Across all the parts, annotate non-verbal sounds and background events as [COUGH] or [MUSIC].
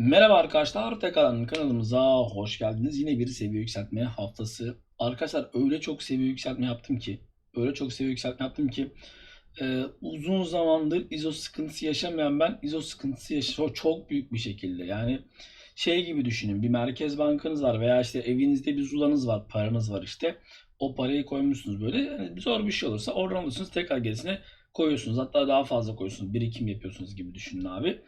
Merhaba arkadaşlar, tekrardan kanalımıza hoş geldiniz. Yine bir seviye yükseltme haftası. Arkadaşlar öyle çok seviye yükseltme yaptım ki, öyle çok seviye yükseltme yaptım ki e, uzun zamandır ISO sıkıntısı yaşamayan ben ISO sıkıntısı yaşıyorum çok büyük bir şekilde. Yani şey gibi düşünün, bir merkez bankanız var veya işte evinizde bir zulanız var, paranız var işte. O parayı koymuşsunuz böyle. Yani zor bir şey olursa oradan alıyorsunuz tekrar gerisine koyuyorsunuz. Hatta daha fazla koyuyorsunuz. Birikim yapıyorsunuz gibi düşünün abi.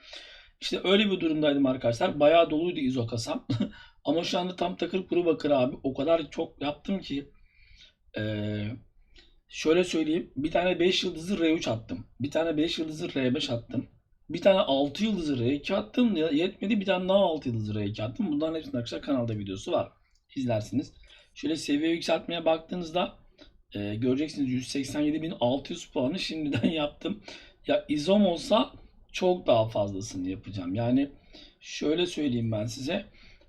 İşte öyle bir durumdaydım arkadaşlar. Bayağı doluydu izo kasam. [LAUGHS] Ama şu anda tam takır kuru bakır abi. O kadar çok yaptım ki. Ee, şöyle söyleyeyim. Bir tane 5 yıldızı R3 attım. Bir tane 5 yıldızı R5 attım. Bir tane 6 yıldızı R2 attım. Yetmedi bir tane daha 6 yıldızı R2 attım. Bunların hepsinin arkadaşlar kanalda videosu var. İzlersiniz. Şöyle seviye yükseltmeye baktığınızda e, göreceksiniz 187.600 puanı şimdiden [LAUGHS] yaptım. Ya izom olsa çok daha fazlasını yapacağım. Yani şöyle söyleyeyim ben size.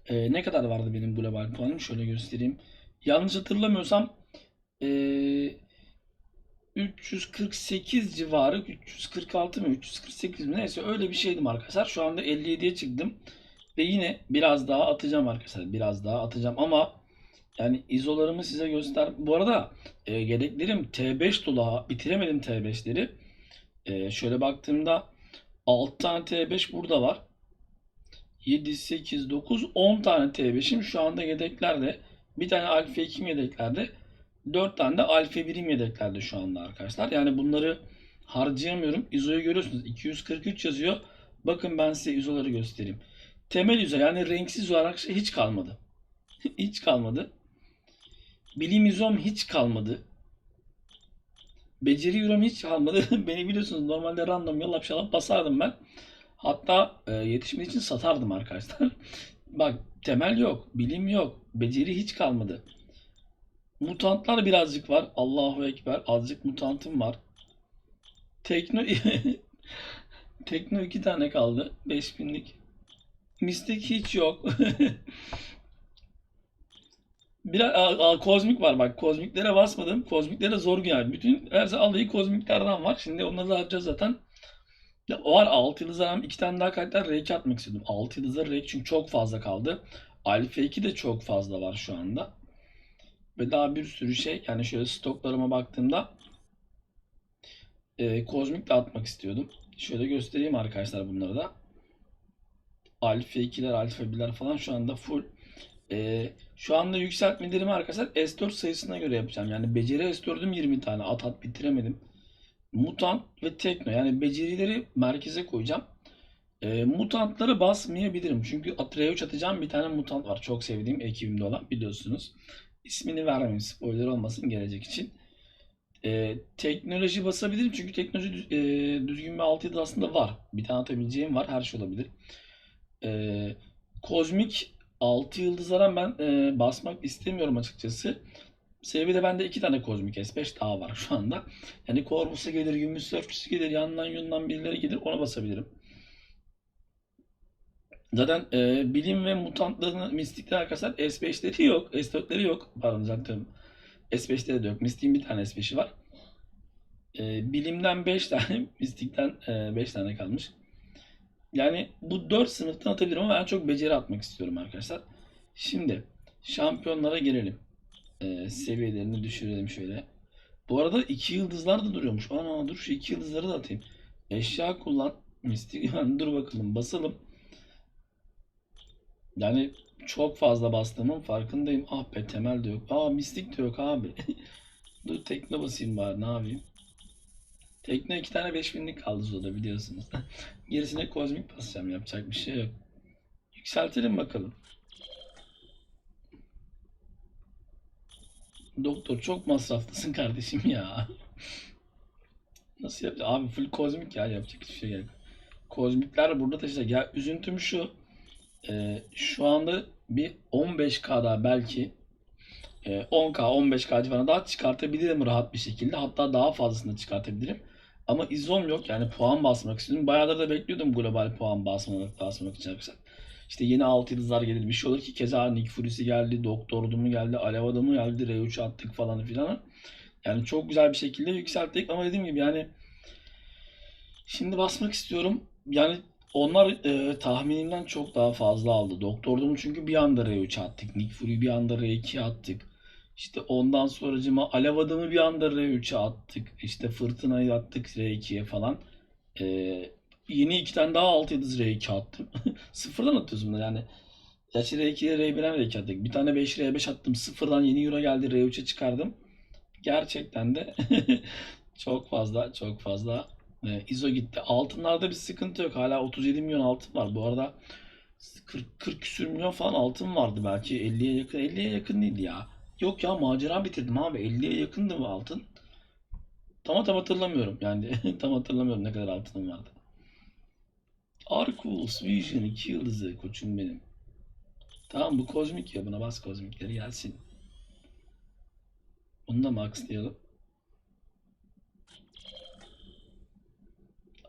Ee, ne kadar vardı benim global puanım? Şöyle göstereyim. Yanlış hatırlamıyorsam ee, 348 civarı 346 mı 348 mi neyse öyle bir şeydim arkadaşlar. Şu anda 57'ye çıktım. Ve yine biraz daha atacağım arkadaşlar. Biraz daha atacağım ama yani izolarımı size göster. Bu arada e, yedeklerim T5 dolu. Bitiremedim T5'leri. E, şöyle baktığımda 6 tane T5 burada var. 7, 8, 9, 10 tane T5'im şu anda yedeklerde. Bir tane Alfa 2 yedeklerde. 4 tane de Alfa 1'im yedeklerde şu anda arkadaşlar. Yani bunları harcayamıyorum. ISO'yu görüyorsunuz. 243 yazıyor. Bakın ben size ISO'ları göstereyim. Temel ISO yani renksiz olarak hiç kalmadı. [LAUGHS] hiç kalmadı. Bilim ISO'm hiç kalmadı. Beceri Euro'm hiç kalmadı. [LAUGHS] Beni biliyorsunuz normalde random yalap şalap basardım ben. Hatta e, yetişmek için satardım arkadaşlar. [LAUGHS] Bak temel yok, bilim yok, beceri hiç kalmadı. Mutantlar birazcık var. Allahu Ekber. Azıcık mutantım var. Tekno [LAUGHS] Tekno iki tane kaldı. 5000'lik. Mistik hiç yok. Biraz a, kozmik var bak. Kozmiklere basmadım. Kozmiklere zor yani. Bütün her alayı kozmiklerden var. Şimdi onları da yapacağız zaten. Ya var 6 yıldız aram iki tane daha karakter R2 atmak istedim. 6 yıldızda R2 çünkü çok fazla kaldı. Alfa 2 de çok fazla var şu anda. Ve daha bir sürü şey. Yani şöyle stoklarıma baktığımda e, kozmik de atmak istiyordum. Şöyle göstereyim arkadaşlar bunları da. Alfa 2'ler, Alfa 1'ler falan şu anda full. E, şu anda yükseltmelerimi arkadaşlar S4 sayısına göre yapacağım. Yani beceri S4'üm 20 tane. At at bitiremedim. Mutant ve Tekno yani becerileri merkeze koyacağım. E, mutantları basmayabilirim. Çünkü Atreus atacağım bir tane mutant var. Çok sevdiğim ekibimde olan biliyorsunuz. İsmini vermeyeyim spoiler olmasın gelecek için. E, teknoloji basabilirim çünkü teknoloji düz- e, düzgün bir altı yıldız aslında var. Bir tane atabileceğim var. Her şey olabilir. E, kozmik 6 yıldızlara ben e, basmak istemiyorum açıkçası. Sebebi de bende iki tane kozmik S5 daha var şu anda. Yani Corvus'a gelir, Gümüş Sörfçüsü gelir, yandan yundan birileri gelir ona basabilirim. Zaten e, bilim ve mutantların mistikler arkadaşlar S5'leri yok. S4'leri yok. Pardon zaten S5'leri de yok. Mistik'in bir tane S5'i var. E, bilimden 5 tane, [LAUGHS] mistikten 5 tane kalmış. Yani bu 4 sınıftan atabilirim ama ben çok beceri atmak istiyorum arkadaşlar. Şimdi şampiyonlara gelelim. E, seviyelerini düşürelim şöyle. Bu arada 2 yıldızlar da duruyormuş. Ana dur şu 2 yıldızları da atayım. Eşya kullan. Mistik. [LAUGHS] Dur bakalım basalım. Yani çok fazla bastığımın farkındayım. Ah be temel de yok. Aa mistik de yok abi. [LAUGHS] Dur tekne basayım bari ne yapayım. Tekne iki tane 5000'lik kaldı Zoda biliyorsunuz. Gerisine kozmik basacağım yapacak bir şey yok. Yükseltelim bakalım. Doktor çok masraflısın kardeşim ya. Nasıl yapacağız? Abi full kozmik ya yapacak hiçbir şey yok. Kozmikler burada taşıyacak. Ya üzüntüm şu. e, şu anda bir 15K daha belki 10K 15K civarında daha çıkartabilirim rahat bir şekilde. Hatta daha fazlasını çıkartabilirim. Ama izom yok yani puan basmak istiyorum. Bayağıdır da bekliyordum global puan basmamak, basmak için arkadaşlar. İşte yeni 6 yıldızlar gelir bir şey olur ki keza Nick Fury'si geldi, Doktor Doom'u geldi, Alev Adamı geldi, R3 attık falan filan. Yani çok güzel bir şekilde yükselttik ama dediğim gibi yani şimdi basmak istiyorum. Yani Onlar e, tahminimden çok daha fazla aldı. Doktordum çünkü bir anda R3 attık. Nick Fury bir anda R2 attık. İşte ondan sonracıma Alev Adam'ı bir anda R3'e attık. İşte Fırtına'yı attık R2'ye falan. E, yeni iki tane daha 6 yıldız R2 attım. [LAUGHS] Sıfırdan atıyorsun bunu yani. Gerçi R2'ye R1'e R2 attık. Bir tane 5 R5 attım. Sıfırdan yeni euro geldi R3'e çıkardım. Gerçekten de [LAUGHS] çok fazla çok fazla e, ISO gitti. Altınlarda bir sıkıntı yok. Hala 37 milyon altın var. Bu arada 40, 40 küsür milyon falan altın vardı belki. 50'ye yakın. 50'ye yakın değildi ya. Yok ya macera bitirdim abi. 50'ye yakındı mı altın? Tam tam hatırlamıyorum. Yani [LAUGHS] tam hatırlamıyorum ne kadar altınım vardı. Arcus Vision 2 yıldızı koçum benim. Tamam bu kozmik ya. Buna bas kozmikleri gelsin. Bunu da maxlayalım.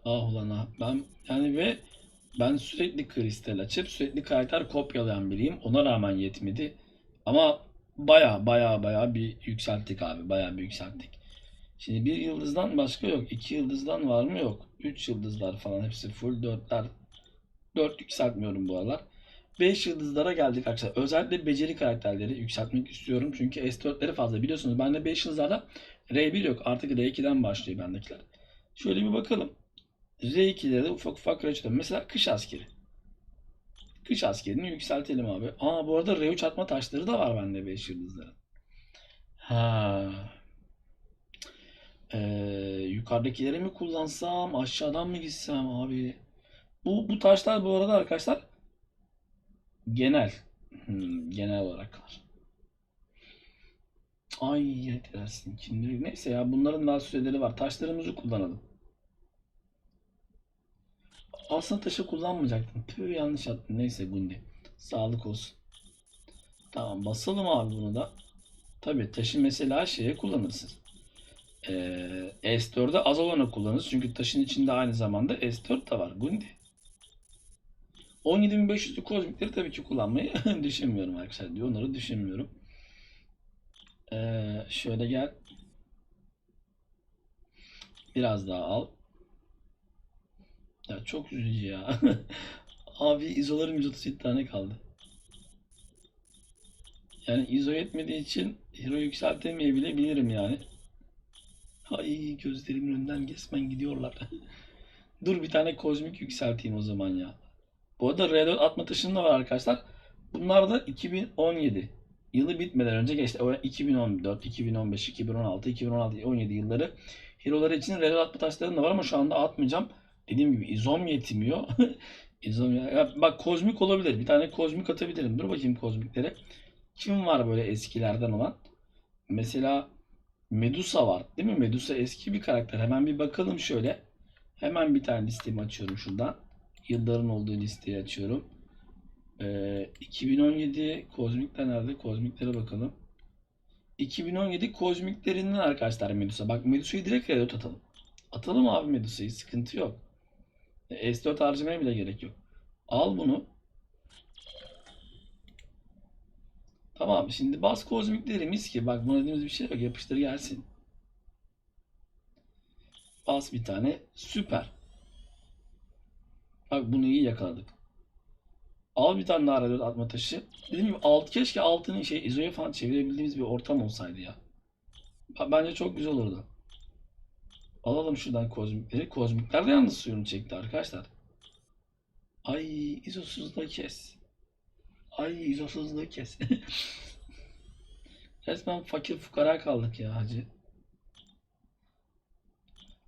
Ah ulan ah. Ben yani ve ben sürekli kristal açıp sürekli karakter kopyalayan biriyim. Ona rağmen yetmedi. Ama baya baya baya bir yükselttik abi. Baya bir yükselttik. Şimdi bir yıldızdan başka yok. İki yıldızdan var mı? Yok. Üç yıldızlar falan hepsi full. Dörtler. Dört yükseltmiyorum bu aralar. 5 yıldızlara geldik arkadaşlar. Özellikle beceri karakterleri yükseltmek istiyorum. Çünkü S4'leri fazla. Biliyorsunuz bende 5 yıldızlarda R1 yok. Artık R2'den başlıyor bendekiler. Şöyle bir bakalım. R2'lere de ufak ufak reçetem. Mesela kış askeri. Kış askerini yükseltelim abi. Aa bu arada R3 atma taşları da var bende 5 yıldızların. Ha. Ee, yukarıdakileri mi kullansam, aşağıdan mı gitsem abi? Bu bu taşlar bu arada arkadaşlar genel. Hmm, genel olarak var. Ay yetersin. Şimdi neyse ya bunların daha süreleri var. Taşlarımızı kullanalım. Aslında taşı kullanmayacaktım. Tüh yanlış attım. Neyse Gundi. Sağlık olsun. Tamam basalım abi bunu da. Tabii taşı mesela şeye kullanırsın. Ee, S4'de az olanı kullanırız. Çünkü taşın içinde aynı zamanda S4 de var. Gundi. 17.500'lü kozmikleri tabii ki kullanmayı [LAUGHS] düşünmüyorum arkadaşlar diyor. Onları düşünmüyorum. Ee, şöyle gel. Biraz daha al. Ya çok üzücü ya. [LAUGHS] Abi izolarım 137 tane kaldı. Yani izo yetmediği için hero yükseltemeyebilirim yani. Ay gözlerimin önünden resmen gidiyorlar. [LAUGHS] Dur bir tane kozmik yükselteyim o zaman ya. Bu arada R4 atma taşının da var arkadaşlar. Bunlar da 2017 yılı bitmeden önce geçti. O 2014, 2015, 2016, 2016, 17 yılları hero'ları için R4 atma taşlarım da var ama şu anda atmayacağım. Dediğim gibi izom yetmiyor. [LAUGHS] izom ya, bak kozmik olabilir. Bir tane kozmik atabilirim. Dur bakayım kozmiklere. Kim var böyle eskilerden olan? Mesela Medusa var. Değil mi? Medusa eski bir karakter. Hemen bir bakalım şöyle. Hemen bir tane listemi açıyorum şuradan. Yılların olduğu listeyi açıyorum. Ee, 2017 kozmikler nerede? Kozmiklere bakalım. 2017 kozmiklerinden arkadaşlar Medusa. Bak Medusa'yı direkt reload atalım. Atalım abi Medusa'yı. Sıkıntı yok. E, S4 harcamaya bile gerek yok. Al bunu. Tamam şimdi bas kozmikleri mis ki. Bak buna dediğimiz bir şey yok. Yapıştır gelsin. Bas bir tane. Süper. Bak bunu iyi yakaladık. Al bir tane daha radyo atma taşı. Dediğim gibi alt, keşke altını şey izoya falan çevirebildiğimiz bir ortam olsaydı ya. Bence çok güzel olurdu. Alalım şuradan kozmikleri. Kozmikler de yalnız suyunu çekti arkadaşlar. Ay izosuzluğu kes. Ay izosuzluğu kes. [LAUGHS] Resmen fakir fukara kaldık ya hacı.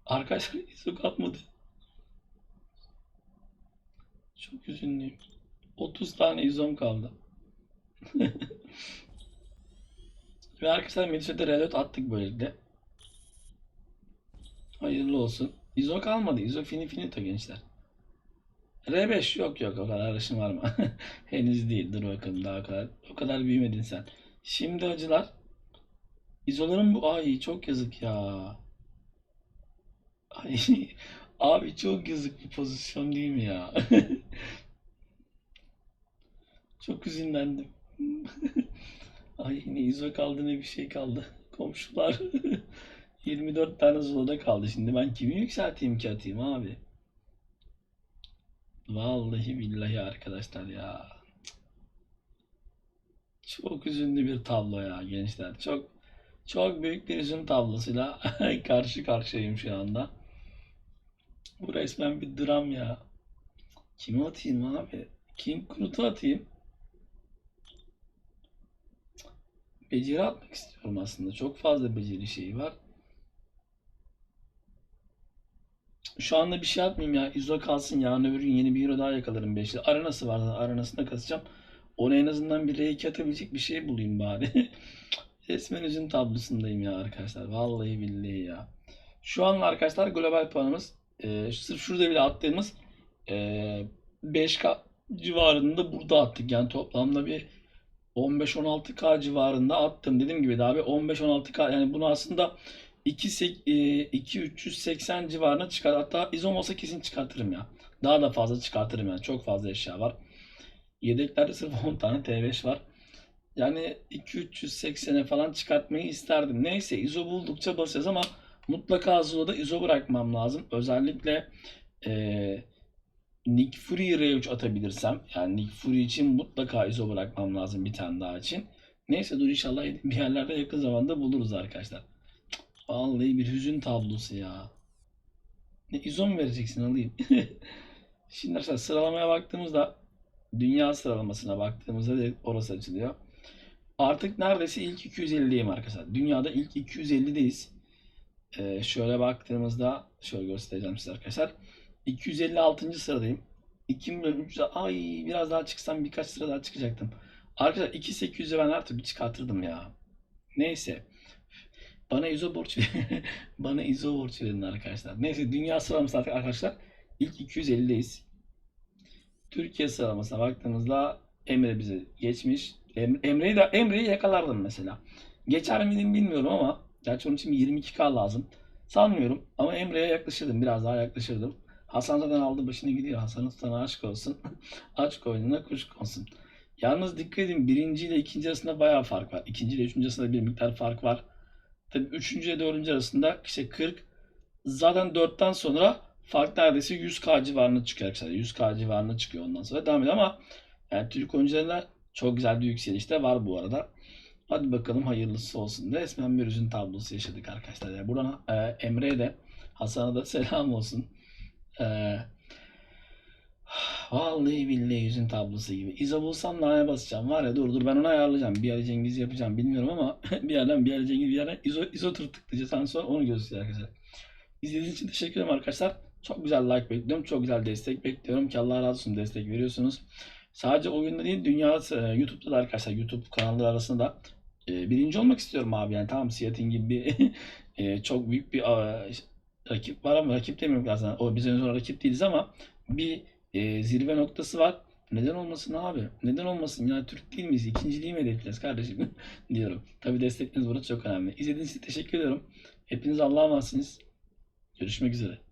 Arkadaşlar [LAUGHS] izo kalmadı. Çok üzünlüyüm. 30 tane izom kaldı. [LAUGHS] Ve arkadaşlar Medusa'da reload attık böylelikle. Hayırlı olsun. İzo kalmadı. İzo fini finito gençler. R5 yok yok o kadar arışın var mı? [LAUGHS] Henüz değil. Dur bakalım daha kadar. O kadar büyümedin sen. Şimdi acılar. İzoların bu ay çok yazık ya. Ay [LAUGHS] abi çok yazık bir pozisyon değil mi ya? [LAUGHS] Çok üzünlendim. Ay ne izo kaldı ne bir şey kaldı. Komşular 24 tane zulada kaldı. Şimdi ben kimi yükselteyim ki atayım abi? Vallahi billahi arkadaşlar ya. Çok üzünlü bir tablo ya gençler. Çok çok büyük bir üzüm tablosuyla [LAUGHS] karşı karşıyayım şu anda. Bu resmen bir dram ya. Kimi atayım abi? King Knut'u atayım. Beceri atmak istiyorum aslında. Çok fazla beceri şeyi var. Şu anda bir şey atmayayım ya. İzo kalsın. Yarın öbür gün yeni bir hero daha yakalarım 5'li. Arenası var. zaten. Arenasında kasacağım. Ona en azından bir R2 atabilecek bir şey bulayım bari. [LAUGHS] Resmen üzüm tablosundayım ya arkadaşlar. Vallahi billahi ya. Şu an arkadaşlar global puanımız e, sırf şurada bile attığımız e, 5K civarında burada attık. Yani toplamda bir 15-16K civarında attım. Dediğim gibi daha bir 15-16K yani bunu aslında 2-380 civarına çıkar. Hatta izom olsa kesin çıkartırım ya. Daha da fazla çıkartırım yani. Çok fazla eşya var. Yedeklerde sırf 10 tane T5 var. Yani 2-380'e falan çıkartmayı isterdim. Neyse ISO buldukça basacağız ama mutlaka Zulu'da ISO bırakmam lazım. Özellikle eee Nick Fury R3 atabilirsem yani Nick Fury için mutlaka ISO bırakmam lazım bir tane daha için. Neyse dur inşallah bir yerlerde yakın zamanda buluruz arkadaşlar. Vallahi bir hüzün tablosu ya. Ne mu vereceksin alayım? [LAUGHS] Şimdi arkadaşlar sıralamaya baktığımızda dünya sıralamasına baktığımızda direkt orası açılıyor. Artık neredeyse ilk 250'deyim arkadaşlar. Dünyada ilk 250'deyiz. Ee, şöyle baktığımızda şöyle göstereceğim size arkadaşlar. 256. sıradayım. 2 milyon 300 ay biraz daha çıksam birkaç sıra daha çıkacaktım. Arkadaşlar 2800'e ben her türlü çıkartırdım ya. Neyse. Bana izo borç [LAUGHS] Bana izo borç verin arkadaşlar. Neyse dünya sıralaması artık arkadaşlar ilk 250'deyiz. Türkiye sıralamasına baktığımızda Emre bizi geçmiş. Em- Emre'yi de Emre'yi yakalardım mesela. Geçer miydim bilmiyorum ama gerçi onun için bir 22K lazım. Sanmıyorum ama Emre'ye yaklaşırdım. Biraz daha yaklaşırdım. Hasan zaten aldı başını gidiyor. Hasan'ın sana aşk olsun. [LAUGHS] Aç koynuna kuş konsun. Yalnız dikkat edin birinci ile ikinci arasında bayağı fark var. İkinci ile üçüncü arasında bir miktar fark var. Tabii üçüncü ile dördüncü arasında işte 40. Zaten dörtten sonra fark neredeyse 100K civarına çıkıyor arkadaşlar. 100K civarına çıkıyor ondan sonra devam ediyor ama yani Türk oyuncularında çok güzel bir yükseliş de var bu arada. Hadi bakalım hayırlısı olsun. Resmen bir üzün tablosu yaşadık arkadaşlar. Yani buradan e, Emre'ye de Hasan'a da [LAUGHS] selam olsun. E, vallahi billahi yüzün tablosu gibi. İzo bulsam nane basacağım. Var ya dur dur ben onu ayarlayacağım. Bir Ali Cengiz yapacağım bilmiyorum ama [LAUGHS] bir yerden bir Ali Cengiz bir yerden İzo, İzo tur tıklayacağız. Sonra onu göstereceğiz arkadaşlar. İzlediğiniz için teşekkür ederim arkadaşlar. Çok güzel like bekliyorum. Çok güzel destek bekliyorum ki Allah razı olsun destek veriyorsunuz. Sadece oyunda değil dünya e, YouTube'da da arkadaşlar YouTube kanalları arasında e, birinci olmak istiyorum abi yani tamam Siyatin gibi bir [LAUGHS] e, çok büyük bir e, rakip var ama rakip demiyorum aslında o bizden sonra rakip değiliz ama bir e, zirve noktası var. Neden olmasın abi? Neden olmasın ya Türk değil miyiz? İkinciliği mi hedefleyeceğiz kardeşim [LAUGHS] diyorum. Tabi destekleriniz burada çok önemli. İzlediğiniz için teşekkür ediyorum. Hepiniz Allah'a emanetsiniz. Görüşmek üzere.